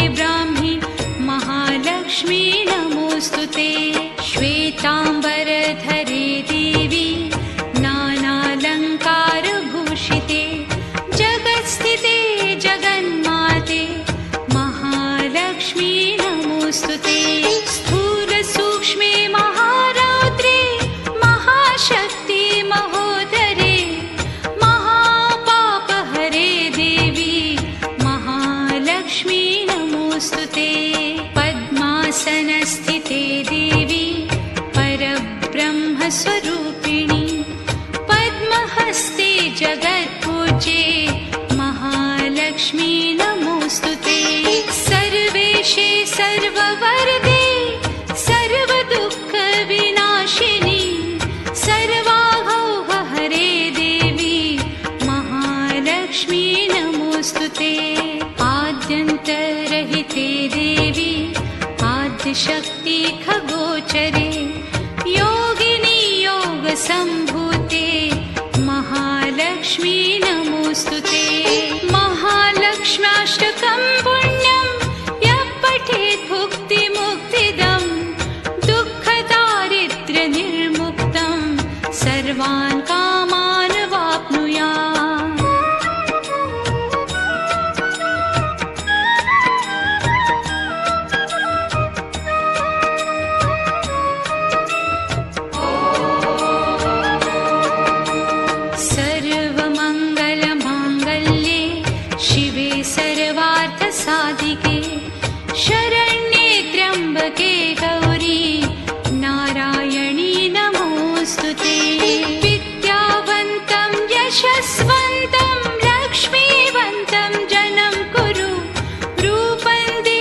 ब्राह्मी महालक्ष्मी नमोऽस्तु ते। श्वेताम्बरधरे देवी नानालङ्कारभूषिते। जगत्स्थिते जगन्माते महालक्ष्मी नमोऽस्तु ते। पद्मासनस्थिते देवी परब्रह्मस्वरूपिणि। पद्महस्ते जगत्पूज्ये महालक्ष्मी नमोऽस्तु ते। सर्वेशे सर्ववरदे सर्वदुःखविनाशिनि। सर्वाहौह हरे देवी महालक्ष्मी नमोऽस्तु ते ष्मी न मुस्तुते महालक्ष्माश्रुतं पुण्यं युक्तिमुक्तिदं दुःखदारिद्र्यनिर्मुक्तम् सर्वान् सर्वार्थसाधिके शरण्ये त्र्यम्बके गौरी नारायणी नमोऽस्तु ते। विद्यावन्तं यशस्वन्तं लक्ष्मीवन्तं जनं कुरु रूपन्दे